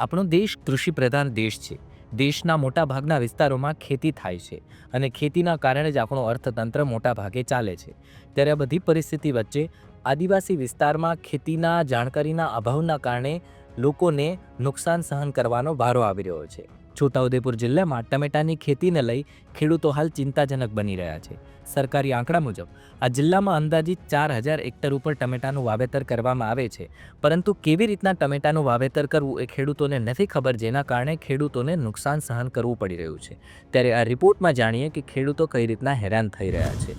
આપણો દેશ કૃષિ પ્રધાન દેશ છે. દેશના મોટા ભાગના વિસ્તારોમાં ખેતી થાય છે અને ખેતીના કારણે જ આપણું અર્થતંત્ર મોટા ભાગે ચાલે છે. ત્યારે આ બધી પરિસ્થિતિ વચ્ચે આદિવાસી વિસ્તારમાં ખેતીના જાણકારીના અભાવના કારણે લોકોને નુકસાન સહન કરવાનો વારો આવી રહ્યો છે. છોટાઉદેપુર જિલ્લામાં ટમેટાની ખેતીને લઈ ખેડૂતો હાલ ચિંતાજનક બની રહ્યા છે. સરકારી આંકડા મુજબ, આ જિલ્લામાં અંદાજિત ચાર હજાર હેક્ટર ઉપર ટમેટાનું વાવેતર કરવામાં આવે છે. પરંતુ કેવી રીતના ટમેટાનું વાવેતર કરવું એ ખેડૂતોને નથી ખબર, જેના કારણે ખેડૂતોને નુકસાન સહન કરવું પડી રહ્યું છે. ત્યારે આ રિપોર્ટમાં જાણીએ કે ખેડૂતો કઈ રીતના હેરાન થઈ રહ્યા છે.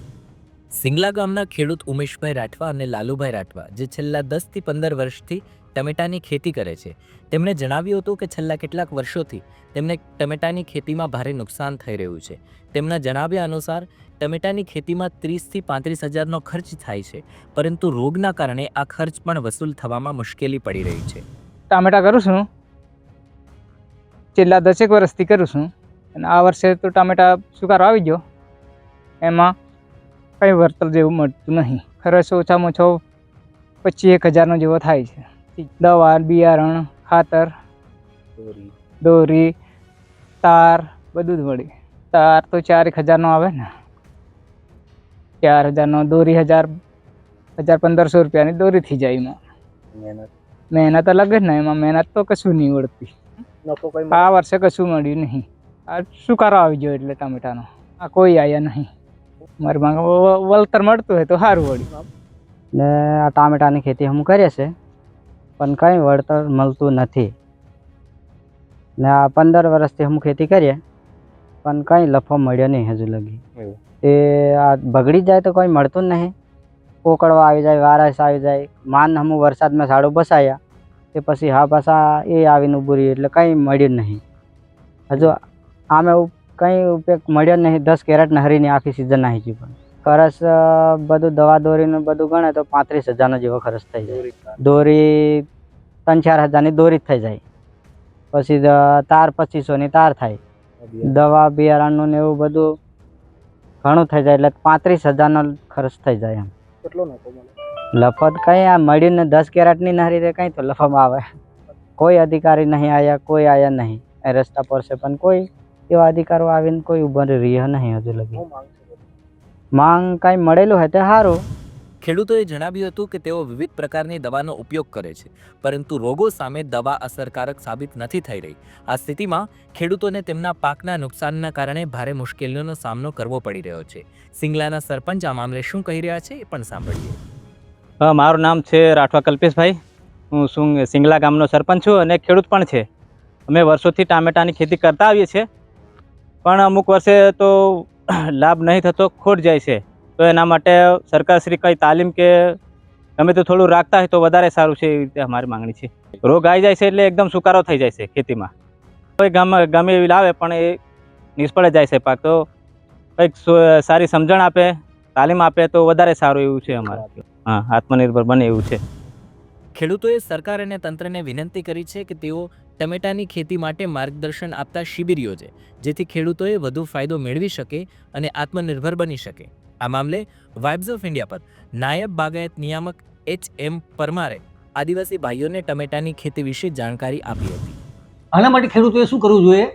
સિંગલા ગામના ખેડૂત ઉમેશભાઈ રાઠવા અને લાલુભાઈ રાઠવા, જે છેલ્લા દસથી પંદર વર્ષથી ટમેટાની ખેતી કરે છે. તેમણે જણાવ્યું હતું કે છેલ્લા કેટલાક વર્ષોથી તેમને ટમેટાની ખેતીમાં ભારે નુકસાન થઈ રહ્યું છે. તેમના જણાવ્યા અનુસાર, ટમેટાની ખેતીમાં ત્રીસથી પાંત્રીસ હજારનો ખર્ચ થાય છે, પરંતુ રોગના કારણે આ ખર્ચ પણ વસૂલ થવામાં મુશ્કેલી પડી રહી છે. ટામેટા કરું છું છેલ્લા દસેક વર્ષથી કરું છું. અને આ વર્ષે તો ટામેટા સુકારો આવી ગયો. એમાં કંઈ વળતર જેવું મળતું નહીં. ખર્ચ ઓછામાં ઓછો પચીસ એક હજારનો જેવો થાય છે. દવા બિયારણ ખાતર દોરી. તાર બધું જ વળી. તાર તો ચાર એક હજારનો આવે ને. ચાર હજારનો દોરી હજાર હજાર પંદરસો રૂપિયાની દોરી થઈ જાય એમાં. મહેનત. અલગ જ ને એમાં મહેનત તો કશું નહીં વળતી. આ વર્ષે કશું મળ્યું નહીં. આ સુકારો આવી ગયો એટલે ટામેટાનો? આ કોઈ આવ્યા નહીં. મારી માંગ વળતર મળતું હોય તો સારું વળ્યું. ને આ ટામેટાની ખેતી અમે કરીએ છે પણ કંઈ વળતર મળતું નથી. ને આ પંદર વર્ષથી અમે ખેતી કરીએ પણ કંઈ લફો મળ્યો નહીં હજુ લગી. એ આ બગડી જાય તો કંઈ મળતું જ નહીં. કોકડવા આવી જાય વારસ આવી જાય માન હમ વરસાદમાં સાડું બસાયા તે પછી હા પાછા એ આવીને ઉભું એટલે કંઈ મળ્યું નહીં. હજુ આમે કંઈ ઉપયોગ મળ્યો જ નહીં. દસ કેરેટ નહરીની આખી સિઝન નાખી છે પણ. ખર્ચ બધું દવા દોરીનું બધું ગણે તો પાંત્રીસ હજારનો જેવો ખર્ચ થઈ જાય. દોરી ત્રણ ચાર હજારની દોરી જ થઈ જાય. પછી તાર પચીસોની તાર થાય. દવા બિયારણનું ને એવું બધું ઘણું થઈ જાય એટલે પાંત્રીસ હજારનો ખર્ચ થઈ જાય એમ. કેટલો નફો મળે લફત કંઈ આ મળ્યું ને દસ કેરેટની નહરી રે કંઈ તો લફામાં આવે. કોઈ અધિકારી નહીં આવ્યા કોઈ આવ્યા નહીં. એ રસ્તા પર છે પણ કોઈ એવા અધિકારો આવીને કોઈ ઊભા રહ્યા નહીં હજુ લગી. માંગ કાંઈ મળેલું હોય તો સારું ખેડૂતોએ જણાવ્યું હતું કે તેઓ વિવિધ પ્રકારની દવાનો ઉપયોગ કરે છે પરંતુ રોગો સામે દવા અસરકારક સાબિત નથી થઈ રહી. આ સ્થિતિમાં ખેડૂતોને તેમના પાકના નુકસાનના કારણે ભારે મુશ્કેલીઓનો સામનો કરવો પડી રહ્યો છે. સિંગલાના સરપંચ આ મામલે શું કહી રહ્યા છે એ પણ સાંભળીએ. મારું નામ છે રાઠવા કલ્પેશભાઈ. હું શું સિંગલા ગામનો સરપંચ છું અને ખેડૂત પણ છે. અમે વર્ષોથી ટામેટાની ખેતી કરતા આવીએ છીએ. પણ અમુક વર્ષે તો લાભ નહીં થતો ખોટ જાય છે. તો એના માટે સરકારશ્રી કંઈ તાલીમ કે અમે તો થોડું રાખતા હોય તો વધારે સારું છે એવી રીતે અમારી માંગણી છે. રોગ આવી જાય છે એટલે એકદમ સુકારો થઈ જાય છે ખેતીમાં. કોઈ ગમે ગમે એવી લાવે પણ એ નિષ્ફળ જાય છે પાક. તો કંઈક સારી સમજણ આપે તાલીમ આપે તો વધારે સારું એવું છે અમારા. હા આત્મનિર્ભર બને એવું છે. ખેડૂતોએ સરકાર અને તંત્રને વિનંતી કરી છે કે તેઓ ટમેટાની ખેતી માટે માર્ગદર્શન આપતા શિબિર યોજે જેથી ખેડૂતોએ વધુ ફાયદો મેળવી શકે અને આત્મનિર્ભર બની શકે. આ મામલે વાઇબ્સ ઓફ ઇન્ડિયા પર નાયબ બાગાયત નિયામક એચ એમ પરમારે આદિવાસી ભાઈઓને ટમેટાની ખેતી વિશે જાણકારી આપી હતી. આના માટે ખેડૂતોએ શું કરવું જોઈએ?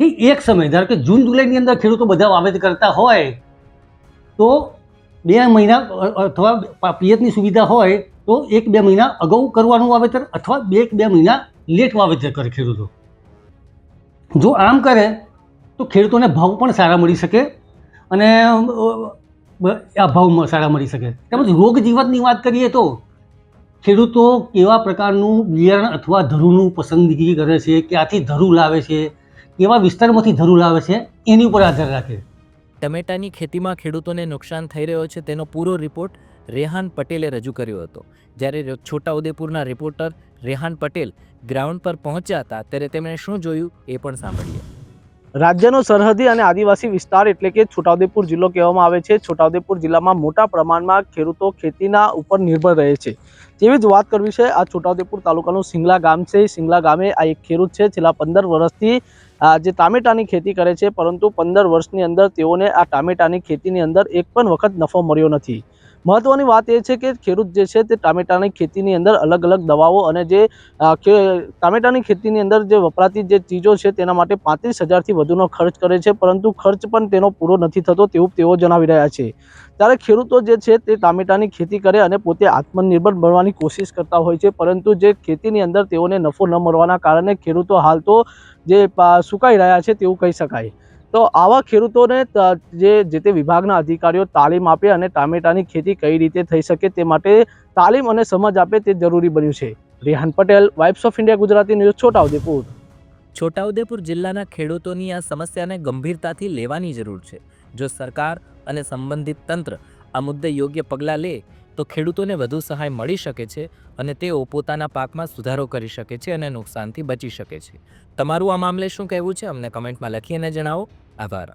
કે એક સમય, ધારો કે જૂન જુલાઈની અંદર ખેડૂતો બધા વાવેતર કરતા હોય, તો બે મહિના અથવા પિયતની સુવિધા હોય તો એક બે મહિના અગાઉ કરવાનું વાવેતર અથવા બે એક બે મહિના લેટ વાવેતર કરે ખેડૂતો. જો આમ કરે, તો ખેડૂતોને ભાવ પણ સારા મળી શકે અને આ ભાવમાં સારા મળી શકે. તેમજ રોગ જીવતની વાત કરીએ તો, ખેડૂતો કેવા પ્રકારનું બિયારણ અથવા ધરુનું પસંદગી કરે છે, ક્યાંથી ધરું લાવે છે, કેવા વિસ્તારમાંથી ધરું લાવે છે, એની ઉપર આધાર રાખે. ટમેટાની ખેતીમાં ખેડૂતોને નુકસાન થઈ રહ્યો છે, તેનો પૂરો રિપોર્ટ રેહાન પટેલે રજૂ કર્યો હતો. જ્યારે છોટાઉદેપુરના રિપોર્ટર રેહાન પટેલ ગ્રાઉન્ડ પર પહોંચ્યા હતા, ત્યારે તેમણે શું જોયું એ પણ સાંભળીએ. રાજ્યનો સરહદી અને આદિવાસી વિસ્તાર એટલે કે છોટાઉદેપુર જિલ્લો કહેવામાં આવે છે. છોટાઉદેપુર જિલ્લામાં મોટા પ્રમાણમાં ખેડૂતો ખેતીના ઉપર નિર્ભર રહે છે. તેવી જ વાત કરવી છે, આ છોટાઉદેપુર તાલુકાનું સિંગલા ગામ છે. સિંગલા ગામે આ એક ખેડૂત છે, છેલ્લા પંદર વર્ષથી જે ટામેટાની ખેતી કરે છે, પરંતુ પંદર વર્ષની અંદર તેઓને આ ટામેટાની ખેતીની અંદર એક પણ વખત નફો મળ્યો નથી. મહત્વની વાત એ છે કે ખેડૂત જે છે તે ટામેટાની ખેતીની અંદર અલગ અલગ દવાઓ અને જે ટામેટાની ખેતીની અંદર જે વપરાતી જે ચીજો છે તેના માટે પાંત્રીસ હજારથી વધુનો ખર્ચ કરે છે, પરંતુ ખર્ચ પણ તેનો પૂરો નથી થતો તેવું તેઓ જણાવી રહ્યા છે. ત્યારે ખેડૂતો જે છે તે ટામેટાની ખેતી કરે અને પોતે આત્મનિર્ભર બનવાની કોશિશ કરતા હોય છે, પરંતુ જે ખેતીની અંદર તેઓને નફો ન મળવાના કારણે ખેડૂતો હાલ તો જે સુકાઈ રહ્યા છે તેવું કહી શકાય. તો આવા ખેડૂતોને જે જે તે વિભાગના અધિકારીઓ તાલીમ આપે અને ટામેટાની ખેતી કઈ રીતે થઈ શકે તે માટે તાલીમ અને સમજ આપે તે જરૂરી બન્યું છે. Rehan Patel, vibes of India, Gujarati news, Chhotaudepur. Chhotaudepur જિલ્લાના ખેડૂતોની આ સમસ્યાને ગંભીરતાથી લેવાની જરૂર છે. જો સરકાર અને સંબંધિત તંત્ર આ મુદ્દે યોગ્ય પગલાં લે, તો ખેડૂતોને વધુ સહાય મળી શકે છે અને તેઓ પોતાના પાકમાં સુધારો કરી શકે છે અને નુકસાનથી બચી શકે છે. તમારું આ મામલે શું કહેવું છે? અમને કમેન્ટમાં લખી અને જણાવો. أفارا.